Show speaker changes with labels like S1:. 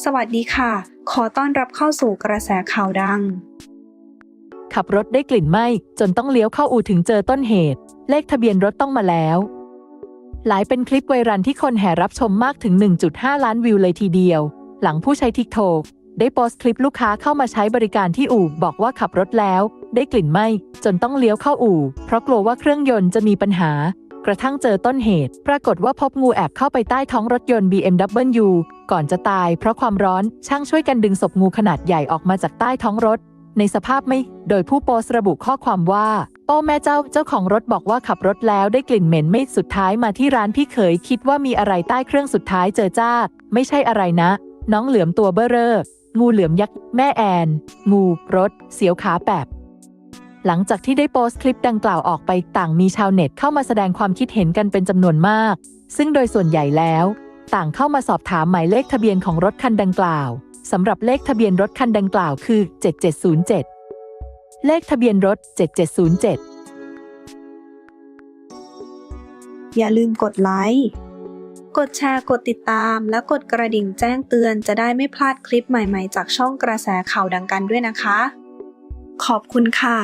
S1: สวัสดีค่ะ ขอต้อนรับเข้าสู่กระแสข่าวดัง
S2: ขับรถได้กลิ่นไหม้จนต้องเลี้ยวเข้าอู่ถึงเจอต้นเหตุ เลขทะเบียนรถต้องมาแล้ว หลายเป็นคลิปไวรัลที่คนแห่รับชมมากถึง 1.5 ล้านวิวเลยทีเดียว หลังผู้ใช้ทิกโตกได้โพสต์คลิปลูกค้าเข้ามาใช้บริการที่อู่บอกว่าขับรถแล้ว ได้กลิ่นไหม้จนต้องเลี้ยวเข้าอู่ เพราะกลัวว่าเครื่องยนต์จะมีปัญหา กระทั่งเจอต้นเหตุ ปรากฏว่าพบงูแอบเข้าไปใต้ท้องรถยนต์ BMW ก่อนจะตาย เพราะความร้อนช่างช่วยกันดึงศพงูขนาดใหญ่ออกมาจากใต้ท้องรถ ในสภาพไม่ โดยผู้โพสต์ระบุข้อความว่า โอ้แม่เจ้าเจ้าของรถบอกว่าขับรถแล้วได้กลิ่นเหม็นไม่สุดท้ายมาที่ร้านพี่เขยคิดว่ามีอะไรใต้เครื่องสุดท้ายเจอจ้า ไม่ใช่อะไรนะ น้องเหลือมตัวเบ้อเร่องูเหลือมยักษ์แม่แอน งูรถ เสียวขาแปบ หลังจากที่ได้โพสต์คลิปดังกล่าวออกไปต่างมีชาวเน็ตเข้ามาแสดงความคิดเห็นกันเป็นจำนวนมาก ซึ่งโดยส่วนใหญ่แล้ว ต่างเข้ามาสอบถามหมายเลขทะเบียนของรถคันดังกล่าวสำหรับเลขทะเบียนรถคันดังกล่าวคือ 7707 เลขทะเบียนรถ 7707
S1: อย่าลืมกดไลค์กดแชร์กดติดตาม และกดกระดิ่งแจ้งเตือนจะได้ไม่พลาดคลิปใหม่ๆ จากช่องกระแสข่าวดังกันด้วยนะคะ ขอบคุณค่ะ